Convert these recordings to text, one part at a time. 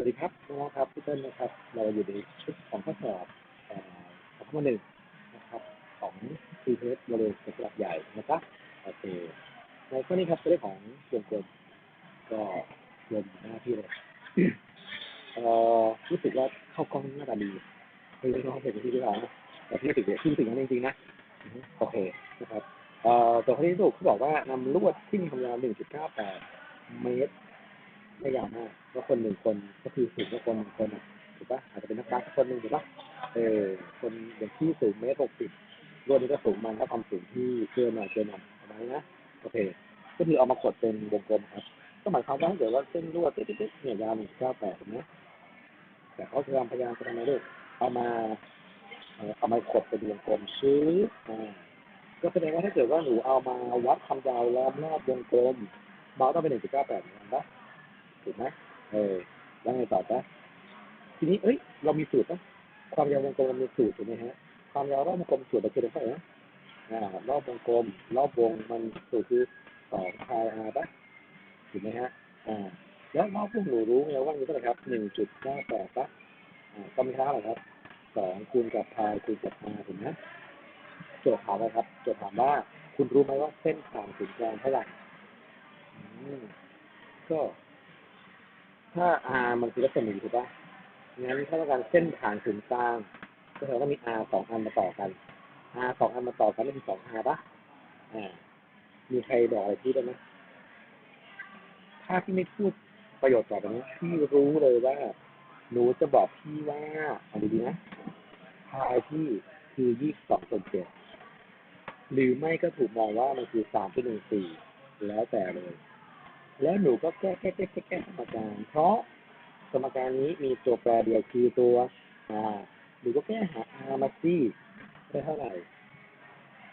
วัสดีครับน้องครับพี่เต้นนะครับ เราอยู่ในชุดของข้อสอบเอ่อของข้อหนึ่งนะครับของ c t s บริเวณกลับใหญ่นะครับโอเคในข้อนี้ครับจะได้ของวงกลมก็รวมหน้าที่เลยเอ่อรู้สึกว่าเข้ากล้องหน้าตาดีไม่รู้น้องเห็นที่หรือเปล่าแต่พี่รู้สึกเลยพี่รู้สึกอย่งนั้นจริงๆนะโอเคนะครับเอ่อตัวข้อที่ถูกเขาบอกว่านำลวดที่มีความยาว1.98เมตร ไม่ยาวมากก็คนหนึ่งคนก็คือสูงกว่าคนหนึ่งคนอะถูกปะอาจจะเป็นนักบาสคนหนึ่งถูกปะเออคนอย่างที่สูงเมตรหกสิบรวดนี้ก็สูงมันถ้าความสูงที่เกินหน่อยเกินหน่อยประมาณนี้นะโอเค ก็คือเอามากดเป็นวงกลมครับ ก็หมายความว่าถ้าเกิดว่าเส้นลวดติ๊ดๆเนี่ยยาวหนึ่งเก้าแปดถูกไหมแต่เขาพยายามพยายามจะทำอะไรลูกเอามาเอามากดเป็นวงกลมชื้ออ่าก็แสดงว่าถ้าเกิดว่าหนูเอามาวัดความยาวล้อมรอบวงกลมเมาส์ต้องเป็นหนึ่งจุดเก้าแปดเมือนะ ถูกไหมเออแล้วไงต่อจ๊ะทีนี้เอ้ย เรามีสูตรปะความยาววงกลมเรามีสูตรถูกไหมฮะ ความยาวรอบวงกลมสูตรเราคือเท่าไหร่นะอ่ารอบวงกลม รอบวงมันสูตรคือสองพายอาร์ปะถูกไหมฮะ อ่า แล้วรอบวงหนูรู้ไงว่ามันเท่าไหร่ครับหนึ่งจุดเก้าแปดปะอ่าก็มีค่าเท่าไหร่ครับสองคูณกับพายคูณกับอาร์ถูกไหมโจทย์ถามอะไรครับ โจทย์ถามว่าคุณรู้ไหมว่าเส้นผ่านศูนย์กลางเท่าไหร่อืมก็ ถ้า R มันคือรัศมีถูกปะงั้นถ้าต้องการเส้นผ่านศูนย์กลาง ก็แปลว่ามี R สองอันมาต่อกัน R สองอันมาต่อกันนี่คือสอง R ปะอ่า มีใครบอกอะไรพี่ได้ไหมถ้าพี่ไม่พูดประโยชน์ต่อไปนี้พี่รู้เลยว่าหนูจะบอกพี่ว่าเอาดีๆนะพายที่คือยี่สิบสองส่วนเจ็ดหรือไม่ก็ถูกมองว่ามันคือสามจุดหนึ่งสี่แล้วแต่เลย แล้วหนูก็แก้แก้แก้แก้แก้สมการ เพราะสมการนี้มีตัวแปรเดียวคือตัว r หนูก็แก้หา r มาสิได้เท่าไหร่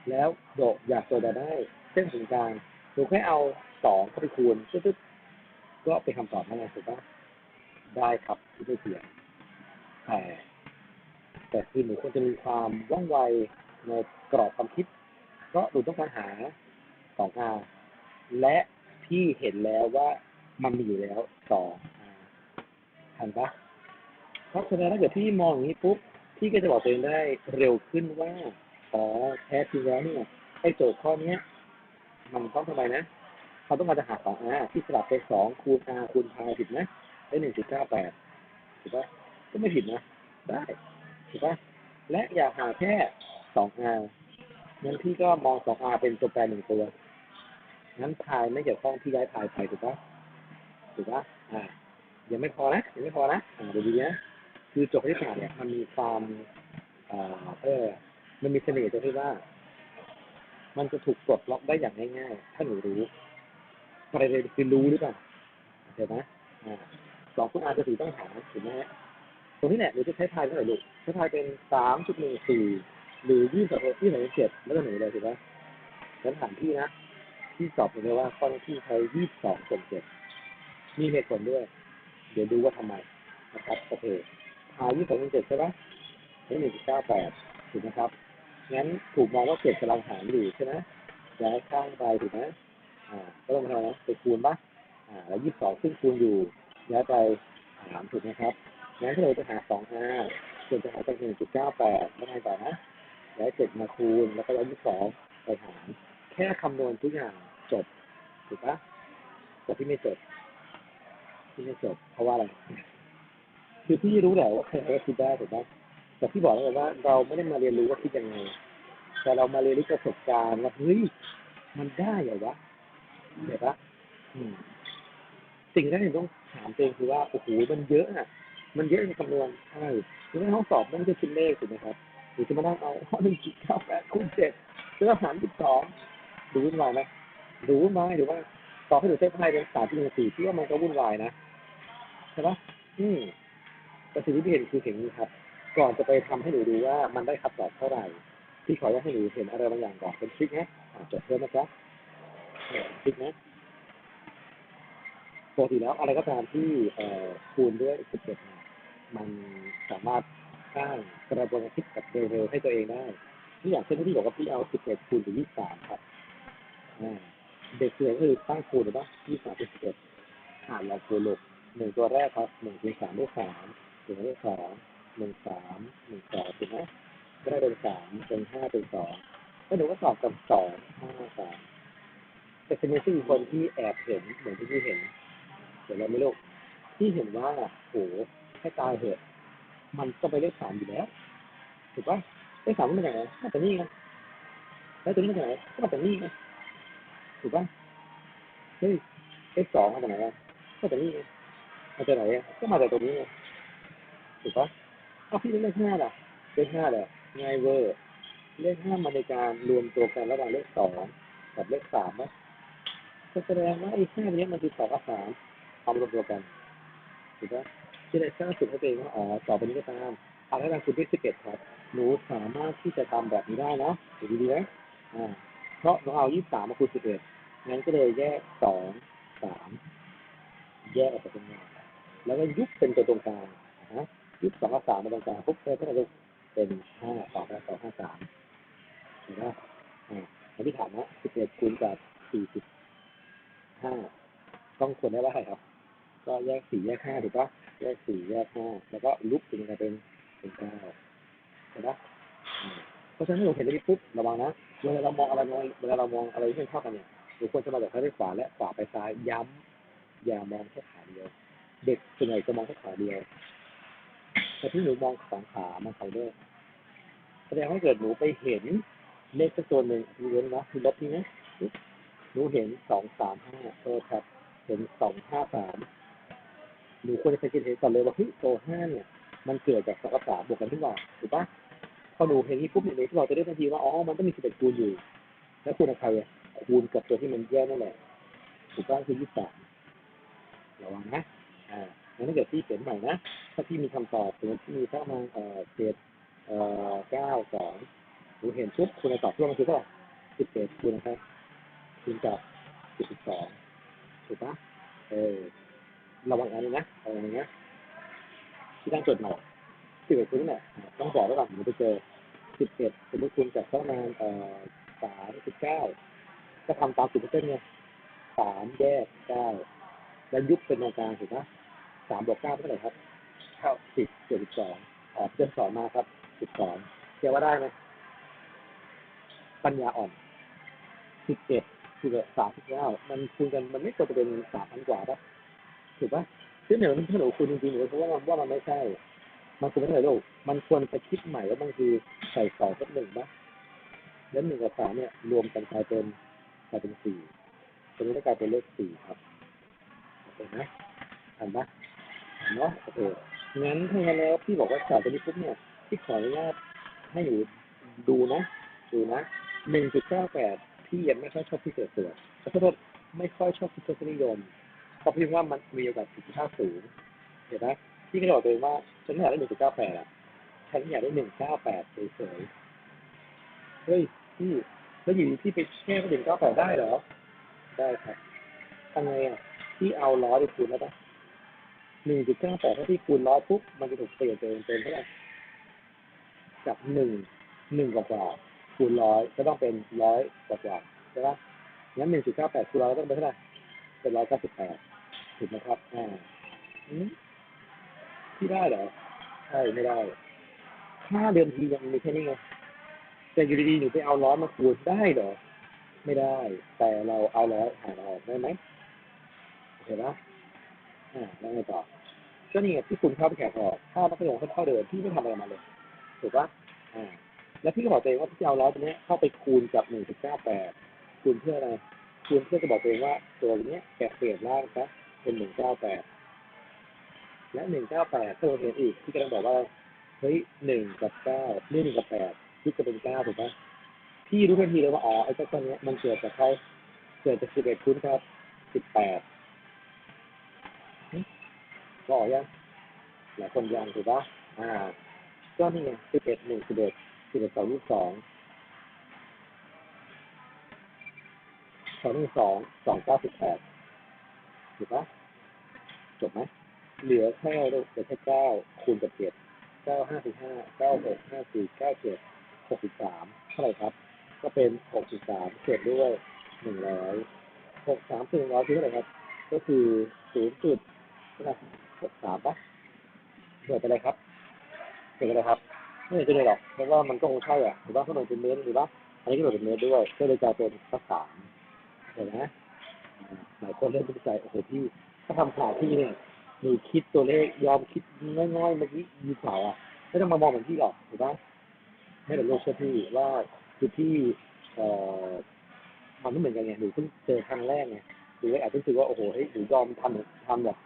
แล้วโดดอยากโดดได้เส้นศูนย์กลางหนูแค่เอาสองเข้าไปคูณตึ๊ดๆก็เป็นคำตอบนั่นเองถูกปะได้ครับที่ไม่เสียแต่แต่คือหนูควรจะมีความว่องไวในกรอบความคิดเพราะหนูต้องการหาสอง r และ พี่เห็นแล้วว่ามันมีอยู่แล้วสองทันปะเพราะฉะนั้นถ้าเกิดพี่มองอย่างนี้ปุ๊บพี่ก็จะบอกตัวเองได้เร็วขึ้นว่าอ๋อแท้จริงแล้วเนี่ยไอ้โจทย์ข้อเนี้ย มันต้องทำไมนะเขาต้องการจะหาสอง r ที่สลับไปสองคูณ r คูณพายผิดไหมได้หนึ่งจุดเก้าแปดถูกปะก็ไม่ผิดนะ ได้ถูกปะและอยากหาแค่สอง r งั้นพี่ก็มองสอง r เป็นตัวแปรหนึ่งตัว งั้นพายไม่เกี่ยวข้องพี่ย้ายพายไปถูกปะถูกปะอ่า ยังไม่พอนะ ยังไม่พอนะ อ่าเดี๋ยวดีนะคือโจทย์คณิตศาสตร์เนี่ยมันมีความอ่าเออมันมีเสน่ห์ตรงที่ว่า มันจะถูกปลดล็อกได้อย่างง่ายๆ ถ้าหนูรู้ ประเด็นคือรู้หรือเปล่าเห็นไหมอ่าสองคุณอาจจะถือต้องหาถูกไหมฮะตรงนี้แหละหนูจะใช้พายเท่าไหร่ลูกใช้พายเป็นสามจุดหนึ่งสี่หรือยี่สิบยี่สิบเจ็ดแล้วก็หนูเลยถูกไหมงั้นถามพี่นะ ที่สอบเลยว่าข้อที่ใช้ยี่สิบสองส่วนเจ็ดมีเหตุผลด้วย เดี๋ยวดูว่าทำไมนะครับโอเคพายยี่สิบสองส่วนเจ็ดใช่ไหมนี่หนึ่งจุดเก้าแปดถูกไหมครับงั้นถูกมองว่าเจ็ดกำลังหารอยู่ใช่ไหมย้ายข้างไปถูกไหมอ่าก็ต้องทำนะไปคูณปะอ่าแล้วยี่สิบสองซึ่งคูณอยู่ย้ายไปหารถูกไหมครับงั้นเราจะหาสองห้าส่วนจะหาจากหนึ่งจุดเก้าแปดไม่ไงต่อนะย้ายเจ็ดมาคูณแล้วก็ย้ายยี่สิบสองไปหารแค่คำนวณทุกอย่าง จบ ถูกปะแต่พี่ไม่จบ พี่ไม่จบ เพราะว่าอะไร คือพี่รู้แหละว่าใครก็คิดได้ถูกปะแต่พี่บอกเลยว่า เราไม่ได้มาเรียนรู้ว่าคิดยังไง แต่เรามาเรียนรู้ประสบการณ์ว่าเฮ้ยมันได้เหรอวะเห็นปะสิ่งแรกที่ต้องถามตัวเองคือว่าโอ้โหมันเยอะอะ มันเยอะในคำนวณใช่คือในห้องสอบมันไม่ใช่คิดเลขถูกไหมครับหรือจะมานั่งเอาข้อหนึ่งจุดเก้าแปดคูณเจ็ดแล้วหารสิบสองดูวุ่นวายไหม ดูวุ่นวายหรือว่าต่อให้หนูเซฟไพ่เป็นสามที่หนึ่งสี่พี่ว่ามันก็วุ่นวายนะใช่ปะอืมแต่สิ่งที่พี่เห็นคือสิ่งนี้ครับ ก่อนจะไปทำให้หนูดูว่ามันได้คำตอบเท่าไหร่พี่ขอให้หนูเห็นอะไรบางอย่างก่อนเป็นทริคนะจดเพิ่มนะครับทริคนะปกติแล้วอะไรก็ตามที่เอ่อคูณด้วยสิบเอ็ดมันสามารถสร้างกระบวนการคิดแบบเร็วๆให้ตัวเองได้ที่อย่างเช่นที่พี่บอกว่าพี่เอาสิบเอ็ดคูณถึงยี่สิบสามครับอ่า เด็กเสือก็คือตั้งคูณหรือเปล่ายี่สิบสามเป็นสิบเอ็ดหารลองคูณลงหนึ่งตัวแรกครับหนึ่งคูณสามได้สามถึงได้สองหนึ่งสามหนึ่งสองถูกไหมก็ได้เป็นสามเป็นห้าเป็นสองแล้วหนูก็ตอบกับสองห้าสามแต่จะมีที่คนที่แอบเห็นเหมือนที่พี่เห็นเห็นแล้วไม่ลูกที่เห็นว่าโหให้ตายเหอะมันก็ไปเลขสามอยู่แล้วถูกปะเลขสามมันเป็นยังไงมาจากนี่ไงแล้วตัวนี้มาจากไหนก็มาจากนี่ไง ถูกปะเฮ้ยเลขสองมาจากไหนอะก็มาจากนี่มาจากไหนอะก็มาจากตรงนี้ไงถูกปะเอาพี่เลขห้าล่ะเลขห้าแหละง่ายเวอร์ เลขห้ามาในการรวมตัวกันระหว่างเลขสองกับเลขสามนะก็แสดงว่าไอ้ห้าเนี้ยมันคือสองกับสามเอามารวมตัวกันถูกปะที่ได้สร้างสุดให้ตัวเองว่าอ๋อต่อไปนี้ก็ตามอาให้ทางคุณที่สิบเอ็ดครับหนูสามารถที่จะทำแบบนี้ได้นะดูดีๆนะอ่าเพราะหนูเอายี่สามมาคูณสิบเอ็ด งั้นก็เลยแยกสองสามแยกออกจากตรงนี้แล้วก็ยุบเป็นตัวตรงกลางนะยุบสองกับสามมาตรงกลางปุ๊บเพิ่มขึ้นมาลูกเป็นห้าสองกับสองห้าสามเห็นไหมอ่าอันที่ถามนะสิบเอ็ดคูณกับสี่สิบห้าต้องควรได้ว่าเท่าไหร่ครับ ก็แยกสี่แยกห้าถูกปะแยกสี่แยกห้าแล้วก็ลุกถึงจะเป็นเป็นเก้าเห็นปะอ่าเพราะฉะนั้นเราเห็นตรงนี้ปุ๊บระวังนะเวลาเรามองอะไรเวลาเรามองอะไรที่มันเท่ากันเนี่ย เราควรจะมาจากซ้ายไปขวาและขวาไปซ้ายย้ำอย่ามองแค่ขาเดียว เด็กส่วนใหญ่จะมองแค่ขาเดียวแต่ที่หนูมองสองขามันสองเลขแสดงว่าเกิดหนูไปเห็นเลขสักตัวหนึ่งมีเว้นนะมีลบนี่นะหนูเห็นสองสามห้าเออครับ เห็นสองห้าสามหนูควรจะสังเกตเห็นก่อนเลยว่าเฮ้ยตัวห้าเนี่ย มันเกิดจากสองกับสามบวกกันขึ้นมาถูกปะพอหนูเห็นที่ปุ๊บเนี่ยเราจะได้ทันทีว่าอ๋อมันต้องมีสิบเอ็ดคูณอยู่ แล้วคูณกับใครอะ คูณกับตัวที่มันแยกนั่นแหละถูกปะคือยี่สิบสามระวังนะอ่างั้นถ้าเกิดพี่เขียนใหม่นะ ถ้าพี่มีคำตอบสมมติที่มีสักประมาณเอ่อเจ็ดเอ่อเก้าสองหนูเห็นปุ๊บคุณจะตอบเพื่อมันคือเท่าไหร่สิบเอ็ดคูณนะครับคูณกับสิบสองถูกปะเออระวังอันนี้นะระวังอันนี้นะที่ตั้งจทย์ใหม่สิบเอ็ดคูณเนี่ยต้องบอกไว้ก่อนหนูไปเจอสิบเอ็ดสมมติคูณกับสักประมาณเอ่อสามสิบเก้า ก็ทำตามสิบเปอร์เซ็นต์เนี่ยสามแยกเก้าแล้วยุบเป็นตรงกลางถูกปะสามบวกเก้าเท่าไหร่ครับเท่าสิบเจ็ดสิบสองออกเดือนสองมาครับสิบสองเชื่อว่าได้ไหมปัญญาอ่อนสิบเอ็ดคือสามสิบเก้ามันคูณกันมันไม่ควรจะเป็นสามพันกว่าปะถูกปะซึ่งเหนือมันถ้าหนูคูณจริงๆหนูเพราะว่ามันว่ามันไม่ใช่ มันคูณไม่ได้ลูกมันควรจะคิดใหม่ว่ามันคือใส่สองกับหนึ่งปะแล้วหนึ่งกับสามเนี่ย รวมกันกลายเป็น กลายเป็นสี่ตรงนี้ก็กลายเป็นเลขสี่ครับโอเคไหมอ่านปะเนาะโอเคงั้นถ้างั้นแล้วพี่บอกว่าจากตรงนี้ปุ๊บเนี่ยพี่ขออนุญาตให้อยู่ดูนะดูนะหนึ่งจุดเก้าแปดพี่ยังไม่ค่อยชอบที่เกิดตัวขอโทษไม่ค่อยชอบที่ทศนิยมเพราะพี่ว่ามันมีโอกาสผิดพลาดสูงเห็นไหมพี่ก็บอกตัวเองว่าฉันไม่อยากได้หนึ่งจุดเก้าแปดอะฉันอยากได้หนึ่งเก้าแปดเฉยๆเฮ้ยพี่ แล้วอยู่ดีพี่ไปแก้ไปหนึ่งเก้าแปดได้เหรอ ได้ครับทำไงอะพี่เอาร้อยไปคูณแล้วปะหนึ่งจุดเก้าแปดถ้าที่คูณร้อยปุ๊บมันจะถูกเปลี่ยนเป็นเป็นเท่าไหร่จากหนึ่งหนึ่งกว่ากว่าคูณร้อยก็ต้องเป็นร้อยกว่ากว่าใช่ปะงั้นหนึ่งจุดเก้าแปดคูณร้อยต้องเป็นเท่าไหร่เป็นร้อยเก้าสิบแปดถูกไหมครับอ่าอืมที่ได้เหรอใช่ไม่ได้ค่าเดิมทียังมีแค่นี้ไง แต่อยู่ดีๆหนูไปเอาร้อมาคูณได้เหรอ ไม่ได้ แต่เราเอาร้อหารออกได้ไหมเห็นปะอ่าแล้วไงต่อก็นี่ที่คุณเข้าไปแขกออกถ้ามัธยมเท่าเดิมพี่ไม่ทำอะไรมาเลยถูกปะอ่า แล้วพี่ก็บอกตัวเองว่าพี่จะเอาร้อตัวนี้เข้าไปคูณกับหนึ่งจุดเก้าแปดคูณเพื่ออะไรคูณเพื่อจะบอกตัวเองว่าตัวนี้แกเปลี่ยนร่างซะเป็นหนึ่งเก้าแปดและหนึ่งเก้าแปดถ้าเราเห็นอีกพี่กำลังบอกว่าเฮ้ยหนึ่งกับเก้าหนึ่งกับแปด พี่จะเป็นเก้าถูกปะพี่รู้ทันทีเลยว่าอ๋อไอ้เจ้าตัวเนี้ยมันเกิดจากเขาเกิดจากสิบเอ็ดคูณครับสิบแปดก็ออกยังหลายคนยังถูกปะอ่า ก็นี่ไงสิบเอ็ดหนึ่งสิบเอ็ดสิบเอ็ดสองยี่สิบสองสองหนึ่งสองสองเก้าสิบแปดถูกปะจบไหมเหลือแค่เหลือแค่เก้าคูณกับเจ็ดเก้าห้าสิบห้าเก้าหกห้าสี่เก้าเจ็ด หกสิบสามเท่าไหร่ครับ ก็เป็นหกสิบสามเศษด้วยหนึ่งร้อยหกสามส่วนหนึ่งร้อยคือเท่าไหร่ครับ ก็คือศูนย์จุดใช่ไหมทดสามปะเหนื่อยไปเลยครับเหนื่อยไปเลยครับไม่เห็นื่อยไปเลยหรอกเพราะว่ามันก็คงใช่อะหรือว่าข้างบนเป็นเมตรหรือว่าอันนี้ก็เป็นเมตรด้วยก็เลยกลายเป็นสักสามเห็นไหมหลายคนเริ่มสนใจโอ้โหพี่ถ้าทำข่าวพี่เนี่ยหนูคิดตัวเลขยอมคิดง่อยๆเมื่อกี้มีข่าวอะไม่ต้องมามองเหมือนพี่หรอกถูกปะ ไม่แต่โลกเชื่อพี่ว่าคือพี่เอ่อมันไม่เหมือนกันไงหนูเพิ่งเจอครั้งแรกไงหนูเลยอาจจะรู้สึกว่าโอ้โหเฮ้ยหนูยอมทำทำแบบ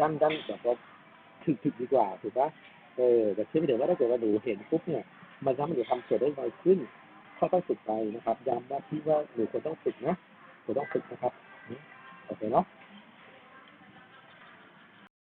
ด้านด้านแบบว่าถึกถึกดีกว่าถูกปะเออแต่เชื่อไม่เดี๋ยวว่าถ้าเกิดว่าหนูเห็นปุ๊บเนี่ย มันทำให้หนูทำเสร็จได้ไวขึ้นก็ต้องฝึกไปนะครับย้ำว่าพี่ว่าหนูควรต้องฝึกนะหนูต้องฝึกนะครับโอเคเนาะ